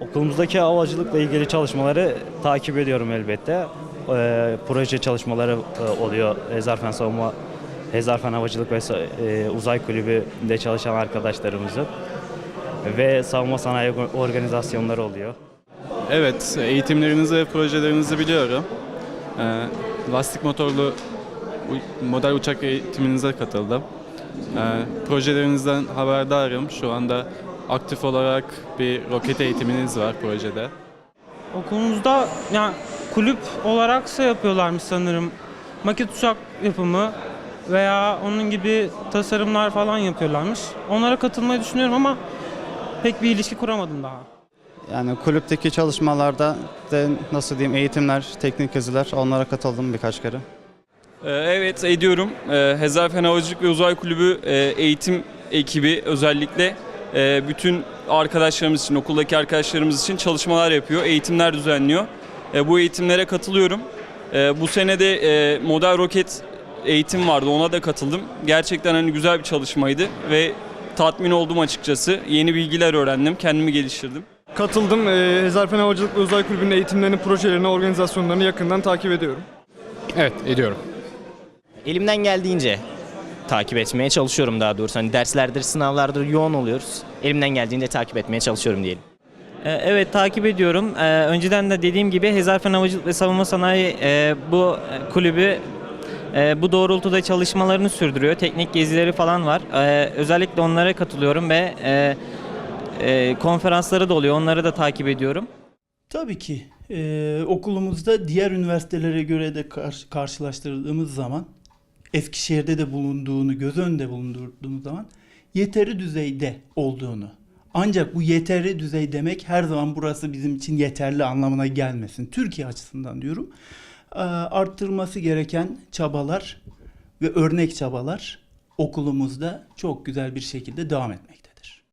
Okulumuzdaki havacılıkla ilgili çalışmaları takip ediyorum elbette. Ee, proje çalışmaları e, oluyor. Hezarfen Savunma, Hezarfen Havacılık ve e, Uzay Kulübü'nde çalışan arkadaşlarımızın ve savunma sanayi organizasyonları oluyor. Evet, eğitimlerinizi ve projelerinizi biliyorum. Ee, lastik motorlu model uçak eğitiminize katıldım. Ee, projelerinizden haberdarım. Şu anda aktif olarak bir roket eğitiminiz var projede. Okulumuzda yani kulüp olaraksa yapıyorlarmış sanırım. Maket uçak yapımı veya onun gibi tasarımlar falan yapıyorlarmış. Onlara katılmayı düşünüyorum ama pek bir ilişki kuramadım daha. Yani kulüpteki çalışmalarda de nasıl diyeyim eğitimler, teknik geziler onlara katıldım birkaç kere. Ee, Evet ediyorum. Ee, Hezarfen Havacılık ve Uzay Kulübü e, eğitim ekibi özellikle e, bütün arkadaşlarımız için, okuldaki arkadaşlarımız için çalışmalar yapıyor, eğitimler düzenliyor. E, Bu eğitimlere katılıyorum. E, Bu sene de e, model roket eğitim vardı, ona da katıldım. Gerçekten hani güzel bir çalışmaydı ve tatmin oldum açıkçası. Yeni bilgiler öğrendim, kendimi geliştirdim. Katıldım. Ee, Hezarfen Havacılık ve Uzay Kulübü'nün eğitimlerini, projelerini, organizasyonlarını yakından takip ediyorum. Evet ediyorum. Elimden geldiğince takip etmeye çalışıyorum daha doğrusu. Hani derslerdir, sınavlardır yoğun oluyoruz. Elimden geldiğince takip etmeye çalışıyorum diyelim. Ee, Evet takip ediyorum. Ee, Önceden de dediğim gibi Hezarfen Havacılık ve Savunma Sanayi e, bu e, kulübü e, bu doğrultuda çalışmalarını sürdürüyor. Teknik gezileri falan var. Özellikle onlara katılıyorum ve e, e, konferansları da oluyor. Onları da takip ediyorum. Tabii ki Ee, okulumuzda diğer üniversitelere göre de karşı- karşılaştırdığımız zaman Eskişehir'de de bulunduğunu göz önünde bulundurduğumuz zaman yeteri düzeyde olduğunu. Ancak bu yeteri düzey demek her zaman burası bizim için yeterli anlamına gelmesin. Türkiye açısından diyorum. Ee, arttırılması gereken çabalar ve örnek çabalar okulumuzda çok güzel bir şekilde devam etmekte.